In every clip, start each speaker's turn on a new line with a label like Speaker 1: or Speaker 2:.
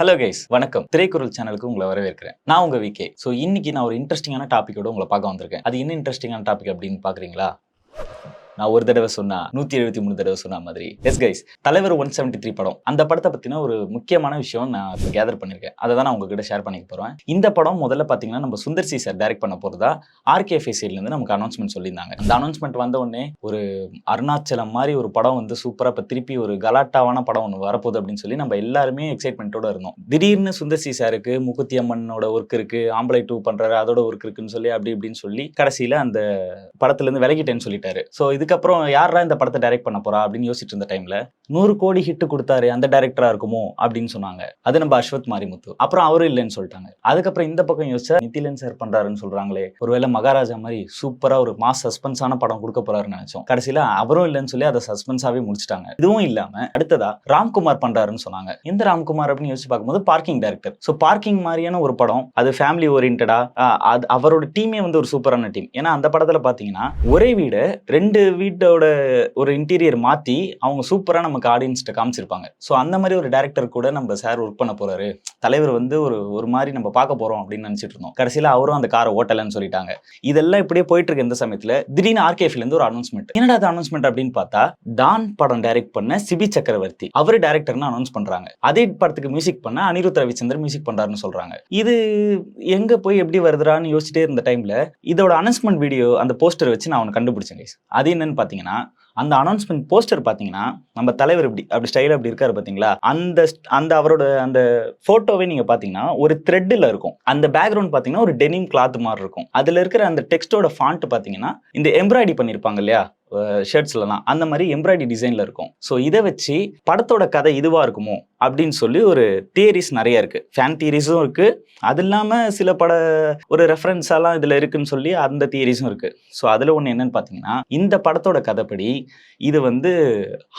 Speaker 1: Hello guys வணக்கம். திரைக்குறள் சேனலுக்கு உங்களை வரவேற்கிறேன். நான் உங்க விகே ஸோ இன்னைக்கு நான் ஒரு இன்ட்ரெஸ்டிங்கான டாப்பிக்கோட உங்களை பார்க்க வந்திருக்கேன். அது என்ன இன்ட்ரெஸ்டிங்கான டாபிக் அப்படின்னு பாக்குறீங்களா? நான் ஒரு தடவை சொன்னா நூத்தி எழுபத்தி மூணு தடவை சொன்ன மாதிரி. எஸ் கைஸ் தலைவர் ஒன் செவன்டி த்ரீ படம். அந்த படத்தை பத்தின ஒரு முக்கியமான விஷயம் நான் இப்போ கேதர் பண்ணியிருக்கேன் அதை தான் நான் உங்ககிட்ட ஷேர் பண்ணிக்க போறேன். இந்த படம் முதல்ல பாத்தீங்கன்னா நம்ம சுந்தர் சி சார் டைரக்ட் பண்ண போறதா ஆர்கே இருந்து நமக்கு அனௌன்ஸ்மெண்ட் சொல்லியிருந்தாங்க. அந்த அனௌன்ஸ்மெண்ட் வந்த உடனே ஒரு அருணாச்சலம் மாதிரி ஒரு படம் வந்து சூப்பரா இப்போ திருப்பி ஒரு கலாட்டாவான படம் ஒன்று வரப்போகுது அப்படின்னு சொல்லி நம்ம எல்லாருமே எக்ஸைட்மெண்ட்டோட இருந்தோம். திடீர்னு சுந்தர் சி சாருக்கு முகுத்தி அம்மனோட ஒர்க் இருக்கு ஆம்பளை டூ பண்றாரு அதோட ஒர்க் இருக்குன்னு சொல்லி அப்படி இப்படின்னு சொல்லி கடைசியில அந்த படத்துல இருந்து விலகிட்டேன்னு சொல்லிட்டாரு. ஸோ இதுக்கப்புறம் யாரா இந்த படத்தை டைரக்ட் பண்ண போறா அப்படின்னு யோசிச்சுட்டு இருந்த டைம்ல நூறு கோடி ஹிட் கொடுத்தாரு அந்த டைரக்டரா இருக்குமோ அப்படின்னு சொன்னாங்க. அது நம்ம அஸ்வத் மாரிமுத்து. அப்புறம் அவரும் இல்லைன்னு சொல்லிட்டாங்க. அதுக்கப்புறம் இந்த பக்கம் யோசிச்சா நித்திலன் சார் பண்றாருன்னு சொல்றாங்களே. ஒருவேளை மகாராஜா மாதிரி சூப்பரா ஒரு மாஸ் சஸ்பென்ஸான படம் கொடுக்க போறாருன்னு நினைச்சோம். கடைசியில அவரும் இல்லைன்னு சொல்லி அதை சஸ்பென்ஸாவே முடிச்சிட்டாங்க. இதுவும் இல்லாம அடுத்ததா ராம்குமார் பண்றாருன்னு சொன்னாங்க. எந்த ராம்குமார் அப்படின்னு யோசிச்சு பார்க்கும்போது பார்க்கிங் டைரக்டர் ஸோ பார்க்கிங் மாதிரியான ஒரு படம் அது ஃபேமிலி ஓரியன்டா அது அவரோட டீமே வந்து ஒரு சூப்பரான டீம் ஏன்னா அந்த படத்துல பாத்தீங்கன்னா ஒரே வீடு ரெண்டு வீட்டோட ஒரு இன்டீரியர் மாற்றி அவங்க சூப்பராக நமக்கு ஆடியன்ஸ்கிட்ட காமிச்சிருப்பாங்க. ஸோ அந்த மாதிரி ஒரு டேரக்டர் கூட நம்ம சார் ஒர்க் பண்ண போறாரு. தலைவர் வந்து ஒரு ஒரு மாதிரி நம்ம பார்க்க போறோம் அப்படின்னு நினச்சிட்டு இருந்தோம். கடைசியில அவரும் அந்த காரை ஓட்டலைன்னு சொல்லிட்டாங்க. இதெல்லாம் இப்படியே போயிட்டு இருக்க இந்த சமயத்தில் திடீர்னு ஆர்கேஃபில இருந்து ஒரு அனௌன்ஸ்மெண்ட் என்னடா அது அனௌன்ஸ்மெண்ட் அப்படின்னு பார்த்தா டான் படம் டைரக்ட் பண்ண சிபி சக்கரவர்த்தி. அவர் டேரக்டர்னு அனௌன்ஸ் பண்ணுறாங்க அதே படத்துக்கு மியூசிக் பண்ண அனிருத் ரவிச்சந்தர் மியூசிக் பண்ணுறாருன்னு சொல்கிறாங்க இது எங்கே போய் எப்படி வருதுறான்னு யோசிச்சிட்டே இருந்த டைம்ல இதோட அனௌன்ஸ்மெண்ட் வீடியோ அந்த போஸ்டர் வச்சு நான் அவனை கண்டுபிடிச்சேன் அது அது என்னன்னு பாத்தீங்கன்னா அந்த அனௌன்ஸ்மெண்ட் போஸ்டர் பாத்தீங்கன்னா நம்ம தலைவர் இப்படி அப்படி ஸ்டைல் அப்படி இருக்காரு பாத்தீங்களா? அந்த அந்த அவரோட அந்த போட்டோவே நீங்க பாத்தீங்கன்னா ஒரு த்ரெட்டில் இருக்கும். அந்த பேக்ரவுண்ட் பாத்தீங்கன்னா ஒரு டெனிம் கிளாத் மாதிரி இருக்கும். அதுல இருக்கிற அந்த டெக்ஸ்டோட ஃபாண்ட் பாத்தீங்கன்னா இந்த எம்ப்ராய்டி பண்ணிருப்பாங்க இல்லையா? ஷர்ட்ஸ்லலாம் அந்த மாதிரி எம்ப்ராய்டி டிசைனில் இருக்கும். ஸோ இதை வச்சு படத்தோட கதை இதுவாக இருக்குமோ? அப்படின்னு சொல்லி ஒரு தியரிஸ் நிறைய இருக்கு. ஃபேன் தியரிஸும் இருக்கு. அது இல்லாமல் சில பட ஒரு ரெஃபரன்ஸாலாம் இதில் இருக்குன்னு சொல்லி அந்த தியரிஸும் இருக்கு. ஸோ அதில் ஒன்று என்னன்னு பார்த்தீங்கன்னா இந்த படத்தோட கதைப்படி இது வந்து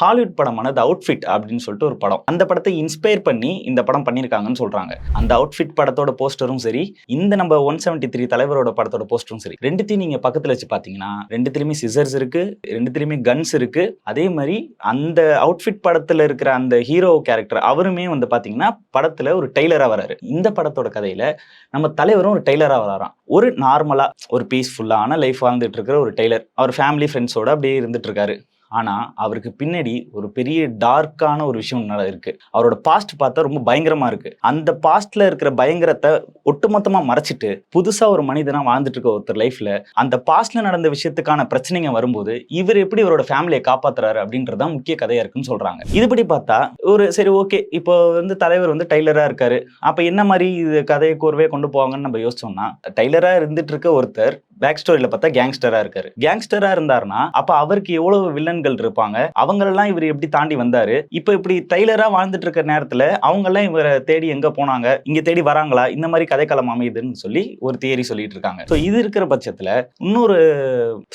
Speaker 1: ஹாலிவுட் படமான த அவுட்ஃபிட் அப்படின்னு சொல்லிட்டு ஒரு படம். அந்த படத்தை இன்ஸ்பயர் பண்ணி இந்த படம் பண்ணியிருக்காங்கன்னு சொல்கிறாங்க அந்த அவுட்ஃபிட் படத்தோட போஸ்டரும் சரி இந்த நம்ம ஒன் செவன்ட்டி த்ரீ தலைவரோட படத்தோட போஸ்டரும் சரி ரெண்டுத்தையும் நீங்கள் பக்கத்தில் வச்சு பார்த்தீங்கன்னா ரெண்டுத்திலுமே சிசர்ஸ் இருக்குது ரெண்டுத்திலையுமே கன்ஸ் இருக்கு. அதே மாதிரி அந்த அவுட்ஃபிட் படத்துல இருக்கிற அந்த ஹீரோ கேரக்டர் அவருமே வந்து பாத்தீங்கன்னா படத்துல ஒரு டெய்லரா வராரு. இந்த படத்தோட கதையில நம்ம தலைவரும் ஒரு டெய்லரா வராராம். ஒரு நார்மலா ஒரு பீஸ்ஃபுல்லான லைஃப் வாழ்ந்துட்டு இருக்கிற ஒரு டெய்லர் அவர் ஃபேமிலி ஃப்ரெண்ட்ஸோட அப்படியே இருந்துட்டு இருக்காரு. ஆனால் அவருக்கு பின்னாடி ஒரு பெரிய டார்க்கான ஒரு விஷயம் நட- இருக்கு. அவரோட பாஸ்ட் பார்த்தா ரொம்ப பயங்கரமா இருக்கு. அந்த பாஸ்ட்ல இருக்கிற பயங்கரத்தை ஒட்டுமொத்தமா மறைச்சிட்டு புதுசா ஒரு மனிதனா வாழ்ந்துட்டு இருக்க ஒருத்தர் லைஃப்ல அந்த பாஸ்ட்ல நடந்த விஷயத்துக்கான பிரச்சனைங்க வரும்போது இவர் எப்படி இவரோட ஃபேமிலியை காப்பாத்துறாரு அப்படின்றதான் முக்கிய கதையா இருக்குன்னு சொல்றாங்க. இதுபடி பார்த்தா ஒரு சரி ஓகே இப்போ வந்து தலைவர் வந்து டைலரா இருக்காரு. அப்ப என்ன மாதிரி இது கதையை கோர்வே கொண்டு போவாங்கன்னு நம்ம யோசிச்சோம்னா டைலரா இருந்துட்டு இருக்க ஒருத்தர் பேக் ஸ்டோரியில பார்த்தா கேங்ஸ்டரா இருக்காரு. கேங்ஸ்டரா இருந்தாருன்னா அப்ப அவருக்கு எவ்வளவு வில்லன்கள் இருப்பாங்க? அவங்களெல்லாம் இவர் எப்படி தாண்டி வந்தாரு? இப்ப இப்படி டைலரா வாழ்ந்துட்டு இருக்க நேரத்துல அவங்க எல்லாம் இவரை தேடி எங்க போனாங்க? இங்க தேடி வராங்களா? இந்த மாதிரி கதைக்களம் அமையுதுன்னு சொல்லி ஒரு தியரி சொல்லிட்டு இருக்காங்க. ஸோ இது இருக்கிற பட்சத்துல இன்னொரு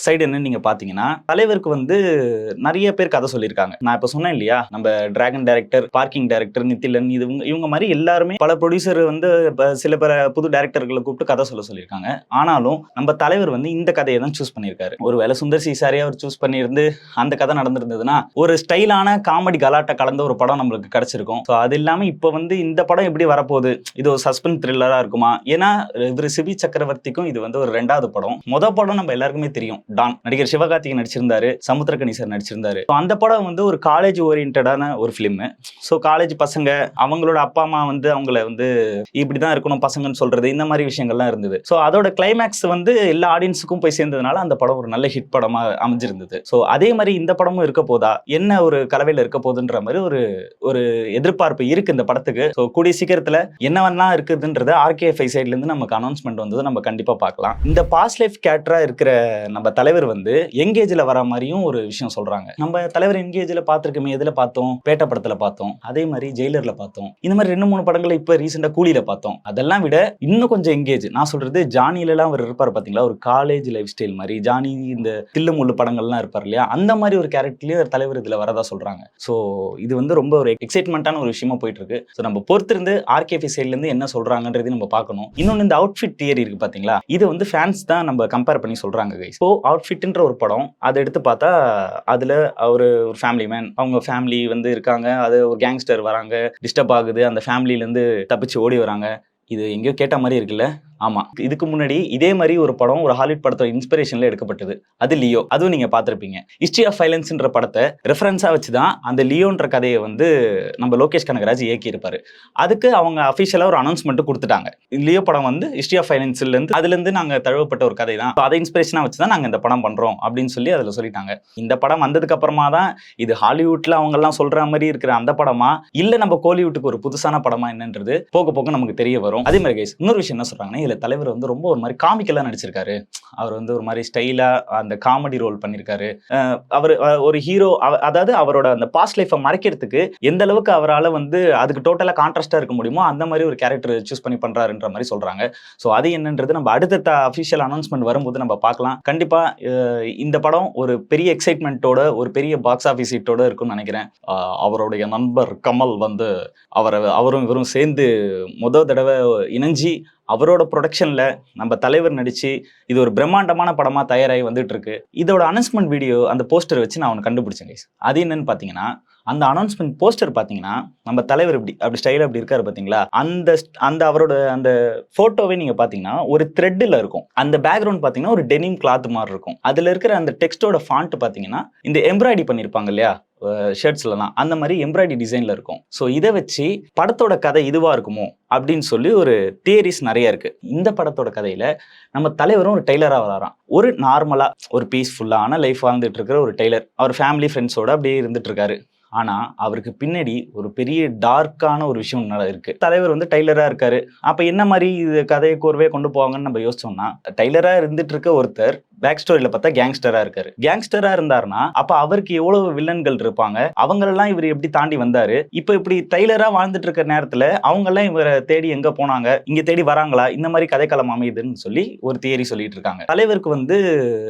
Speaker 1: சைடு என்னன்னு நீங்க பாத்தீங்கன்னா தலைவருக்கு வந்து நிறைய பேர் கதை சொல்லியிருக்காங்க. நான் இப்ப சொன்னேன் இல்லையா? நம்ம dragon director parking director Nithilan இது இவங்க- இவங்க மாதிரி எல்லாருமே பல ப்ரொடியூசர் வந்து சில பேர் புது டைரக்டர்களை கூப்பிட்டு கதை சொல்ல சொல்லியிருக்காங்க. ஆனாலும் நம்ம தலைவர் வந்து இந்த கதையை தான் சூஸ் பண்ணியிருக்காரு. ஒருவேளை சுந்தர் சி அவர் சூஸ் பண்ணியிருந்து அந்த கதை நடந்திருந்ததுன்னா ஒரு ஸ்டைலான காமெடி கலாட்டை கலந்த ஒரு படம் நம்மளுக்கு கிடைச்சிருக்கும். ஸோ அது இல்லாமல் இப்போ வந்து இந்த படம் எப்படி வரப்போகுது? இது ஒரு சஸ்பென்ஸ் த்ரில்லராக இருக்குமா? ஏன்னா இவர் சிபி சக்கரவர்த்திக்கும் இது வந்து ஒரு ரெண்டாவது படம். மொதல் படம் நம்ம எல்லாருக்குமே தெரியும். டான் நடிகர் சிவகார்த்திகேயன் நடிச்சிருந்தாரு சமுத்திரக்கனி சார் நடிச்சிருந்தாரு. ஸோ அந்த படம் வந்து ஒரு காலேஜ் ஓரியன்டான ஒரு ஃபிலிம் ஸோ காலேஜ் பசங்க அவங்களோட அப்பா அம்மா வந்து அவங்கள வந்து இப்படி தான் இருக்கணும் பசங்கன்னு சொல்றது இந்த மாதிரி விஷயங்கள்லாம் இருந்தது. ஸோ அதோட கிளைமேக்ஸ் வந்து எல்லா ஆடியன்ஸுக்கும் போய் சேர்ந்ததுனால அந்த படம் ஒரு நல்ல ஹிட் படமாக அமைஞ்சிருந்தது. ஸோ அதே மாதிரி இந்த படமும் இருக்க போதா? என்ன ஒரு கலவையில் இருக்க போகுதுன்ற மாதிரி ஒரு ஒரு எதிர்பார்ப்பு இருக்கு இந்த படத்துக்கு. ஸோ கூடிய சீக்கிரத்தில் என்னவெல்லாம் இருக்குதுன்றது ஆர்கேஎஃப்ஐ சைட்லேருந்து நமக்கு அனௌன்ஸ்மெண்ட் வந்தது நம்ம கண்டிப்பாக பார்க்கலாம். இந்த பாஸ்ட் லைஃப் கேரக்டராக இருக்கிற நம்ம தலைவர் வந்து எங்கேஜில் வர மாதிரியும் ஒரு விஷயம் சொல்கிறாங்க நம்ம தலைவர் எங்கேஜில் பார்த்திருக்கோமே எதில் பார்த்தோம்? பேட்ட படத்தில் பார்த்தோம். அதே மாதிரி ஜெயிலரில் பார்த்தோம். இந்த மாதிரி ரெண்டு மூணு படங்களை இப்போ ரீசெண்டாக கூலியில் பார்த்தோம். அதெல்லாம் விட இன்னும் கொஞ்சம் எங்கேஜ் நான் சொல்கிறது ஜானியிலலாம் அவர் இருப்பார் பார்த்தீங்களா ஒரு ஒரு காலேஜ் லைஃப் ஸ்டைல் மாதிரி. ஜானி இந்த தில்லுமுள்ளு படங்கள்லாம் இருப்பார் இல்லையா? அந்த மாதிரி ஒரு கேரக்டர்லேயே ஒரு தலைவர் இதில் வரதா சொல்கிறாங்க ஸோ இது வந்து ரொம்ப ஒரு எக்ஸைட்மெண்ட்டான ஒரு விஷயமா போயிட்டு இருக்கு ஸோ நம்ம பொறுத்திருந்து ஆர்கேபி சைட்லேருந்து என்ன சொல்கிறாங்கன்றது நம்ம பார்க்கணும். இன்னொன்று இந்த அவுட்ஃபிட் தியரி இருக்கு பார்த்தீங்களா இது வந்து ஃபேன்ஸ் தான் நம்ம கம்பேர் பண்ணி சொல்கிறாங்க கைஸ் ஸோ அவுட்ஃபிட்ன்ற ஒரு படம் அதை எடுத்து பார்த்தா அதில் அவர் ஒரு ஃபேமிலி மேன் அவங்க ஃபேமிலி வந்து இருக்காங்க. அது ஒரு கேங்ஸ்டர் வராங்க. டிஸ்டர்ப் ஆகுது. அந்த ஃபேமிலியிலேருந்து தப்பிச்சு ஓடி வராங்க. இது எங்கேயோ கேட்ட மாதிரி இருக்குல்ல? ஆமாம் இதுக்கு முன்னாடி இதே மாதிரி ஒரு படம் ஒரு ஹாலிவுட் படத்தோட இன்ஸ்பிரேஷனில் எடுக்கப்பட்டது. அது லியோ. அதுவும் நீங்கள் பார்த்துருப்பீங்க. ஹிஸ்ட்ரி ஆஃப் வைலன்ஸ்ன்ற படத்தை ரெஃபரன்ஸாக வச்சு தான் அந்த லியோன்ற கதையை வந்து நம்ம லோகேஷ் கனகராஜ் இயக்கியிருப்பாரு. அதுக்கு அவங்க அஃபிஷியலாக ஒரு அனௌன்ஸ்மெண்ட் கொடுத்துட்டாங்க. லியோ படம் வந்து ஹிஸ்ட்ரி ஆஃப் ஃபைனான்ஸ்லேருந்து அதுலேருந்து நாங்கள் தழுவப்பட்ட ஒரு கதை தான். அதை இன்ஸ்பிரேஷனாக வச்சு தான் நாங்கள் இந்த படம் பண்ணுறோம் அப்படின்னு சொல்லி அதில் சொல்லிட்டாங்க. இந்த படம் வந்ததுக்கு அப்புறமா தான் இது ஹாலிவுட்ல அவங்கெல்லாம் சொல்ற மாதிரி இருக்கிற அந்த படமா இல்லை நம்ம கோலிவுட்டுக்கு ஒரு புதுசான படமா என்னன்றது போக போக நமக்கு தெரிய வரும். அதே மாதிரி கைஸ் இன்னொரு விஷயம் என்ன சொல்றாங்கன்னா இதுல தலைவர் வந்து ரொம்ப ஒரு மாதிரி காமிக்கலாக நடிச்சிருக்காரு. அவர் வந்து ஒரு மாதிரி ஸ்டைலாக அந்த காமெடி ரோல் பண்ணியிருக்காரு அவர் ஒரு ஹீரோ அதாவது அவரோட அந்த பாஸ்ட் லைஃப்பை மறைக்கிறதுக்கு எந்த அளவுக்கு அவரால் வந்து அதுக்கு டோட்டலாக கான்ட்ராஸ்டாக இருக்க முடியுமோ அந்த மாதிரி ஒரு கேரக்டர் சூஸ் பண்ணி பண்ணுறாருன்ற மாதிரி சொல்கிறாங்க ஸோ அது என்னன்றது நம்ம அடுத்த அஃபிஷியல் அனௌன்ஸ்மெண்ட் வரும்போது நம்ம பார்க்கலாம். கண்டிப்பாக இந்த படம் ஒரு பெரிய எக்ஸைட்மெண்ட்டோட ஒரு பெரிய பாக்ஸ் ஆஃபீஸ் ஹிட்டோட இருக்கும்னு நினைக்கிறேன். அவருடைய நண்பர் கமல் வந்து அவரை அவரும் இவரும் சேர்ந்து முத தடவை இணைஞ்சி அவரோட ப்ரொடக்ஷனில் நம்ம தலைவர் நடித்து இது ஒரு பிரம்மாண்டமான படமாக தயாராகி வந்துட்டு இருக்கு இதோட அனௌன்ஸ்மெண்ட் வீடியோ அந்த போஸ்டர் வச்சு நான் அவனை கண்டுபிடிச்சேன் கைஸ் அது என்னன்னு பார்த்தீங்கன்னா அந்த அனௌன்ஸ்மெண்ட் போஸ்டர் பார்த்தீங்கன்னா நம்ம தலைவர் இப்படி அப்படி ஸ்டைலாக அப்படி இருக்காரு பார்த்தீங்களா? அந்த அந்த அவரோட அந்த ஃபோட்டோவே நீங்கள் பார்த்தீங்கன்னா ஒரு த்ரெட்டில் இருக்கும். அந்த பேக்ரவுண்ட் பார்த்தீங்கன்னா ஒரு டெனிம் கிளாத் மாதிரி இருக்கும். அதில் இருக்கிற அந்த டெக்ஸ்டோட ஃபாண்ட் பார்த்தீங்கன்னா இந்த எம்ப்ராய்டி பண்ணியிருப்பாங்க இல்லையா? ஷர்ட்ஸ்லலாம் அந்த மாதிரி எம்ப்ராய்டி டிசைனில் இருக்கும். ஸோ இதை வச்சு படத்தோட கதை இதுவாக இருக்குமோ அப்படின்னு சொல்லி ஒரு தியரிஸ் நிறைய இருக்குது இந்த படத்தோட கதையில் நம்ம தலைவரும் ஒரு டெய்லராக வராராம். ஒரு நார்மலாக ஒரு பீஸ்ஃபுல்லான லைஃப் வாழ்ந்துட்டு இருக்கிற ஒரு டெய்லர் அவர் ஃபேமிலி ஃப்ரெண்ட்ஸோட அப்படியே இருந்துட்டு இருக்காரு. அவருக்கு பின்னாடி ஒரு பெரிய டார்க்கான ஒரு விஷயம் நட- இருக்கு. தலைவர் வந்து டைலராக இருக்காரு. அப்போ என்ன மாதிரி இது கதையை கூறவே கொண்டு போவாங்கன்னு நம்ம யோசிச்சோம்னா டைலராக இருந்துட்டு இருக்க ஒருத்தர் பேக் ஸ்டோரியில பார்த்தா கேங்ஸ்டரா இருக்காரு. கேங்ஸ்டரா இருந்தாருன்னா அப்ப அவருக்கு எவ்வளவு வில்லன்கள் இருப்பாங்க? அவங்களெல்லாம் இவர் எப்படி தாண்டி வந்தாரு? இப்ப இப்படி டைலரா வாழ்ந்துட்டு இருக்க நேரத்துல அவங்கெல்லாம் இவரை தேடி எங்க போனாங்க? இங்க தேடி வராங்களா? இந்த மாதிரி கதைக்களம் அமையுதுன்னு சொல்லி ஒரு தியரி சொல்லிட்டு இருக்காங்க. தலைவருக்கு வந்து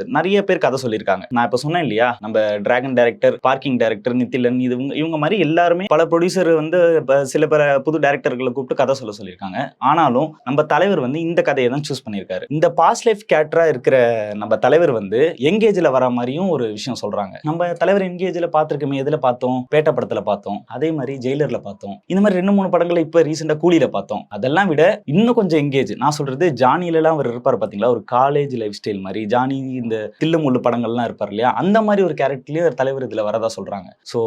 Speaker 1: நிறைய பேர் கதை சொல்லியிருக்காங்க. நான் இப்ப சொன்னேன் இல்லையா? நம்ம dragon director parking director Nithilan இது இவங்க- இவங்க மாதிரி எல்லாருமே பல ப்ரொடியூசர் வந்து சில பேர புது டேரக்டர்களை கூப்பிட்டு கதை சொல்ல சொல்லியிருக்காங்க. ஆனாலும் நம்ம தலைவர் வந்து இந்த கதையை தான் சூஸ் பண்ணியிருக்காரு. இந்த பாஸ்ட் லைஃப் கேரக்டரா இருக்கிற நம்ம தலைவர் வந்து எங்கேஜ்ல வர மாதிரியும் ஒரு விஷயம் சொல்றாங்க. நம்ம தலைவர் எங்கேஜ்ல பார்த்துருக்கோமே எதுல பார்த்தோம்? பேட்ட படத்துல பார்த்தோம். அதே மாதிரி ஜெயிலர்ல பார்த்தோம். இந்த மாதிரி ரெண்டு மூணு படங்களை இப்ப ரீசெண்டா கூலியில பார்த்தோம். அதெல்லாம் விட இன்னும் கொஞ்சம் எங்கேஜ் நான் சொல்றது ஜானில எல்லாம் அவர் இருப்பார் பாத்தீங்களா? ஒரு காலேஜ் லைஃப் ஸ்டைல் மாதிரி. ஜானி இந்த தில்லுமுள்ளு படங்கள்லாம் இருப்பார் இல்லையா? அந்த மாதிரி ஒரு கேரக்டர்லயே ஒரு தலைவர் இதுல வரதா சொல்றாங்க. ஸோ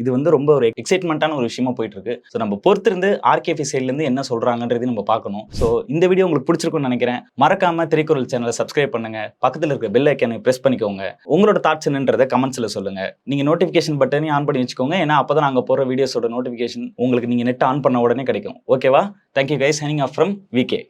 Speaker 1: இது வந்து ரொம்ப ஒரு எக்ஸைட்மெண்ட்டான ஒரு விஷயமா போயிட்டு இருக்கு ஸோ நம்ம பொறுத்திருந்து ஆர்கேபி சைட்ல இருந்து என்ன சொல்றாங்கன்றதையும் நம்ம பார்க்கணும். ஸோ இந்த வீடியோ உங்களுக்கு பிடிச்சிருக்கும்னு நினைக்கிறேன். மறக்காம திரைக்குறள் சேனலை சப்ஸ்கிரைப் பண்ணுங்க. பக்கத்தில் இருக்க. பெல் ஐக்கனை ப்ரெஸ் பண்ணிக்கோங்க. உங்களோட தாட்ஸ் என்னன்றதை கமெண்ட்ஸ்ல சொல்லுங்க. நீங்க நோட்டிஃபிகேஷன் பட்டனையும் ஆன் பண்ணி வச்சுக்கோங்க. ஏன்னா அப்பதான் நாங்க போற வீடியோஸோட நோட்டிஃபிகேஷன் உங்களுக்கு நீங்க நெட் ஆன் பண்ண உடனே கிடைக்கும். ஓகேவா தேங்க்யூ கைஸ் ஹனிங் ஆஃப் ஃப்ரம் விகே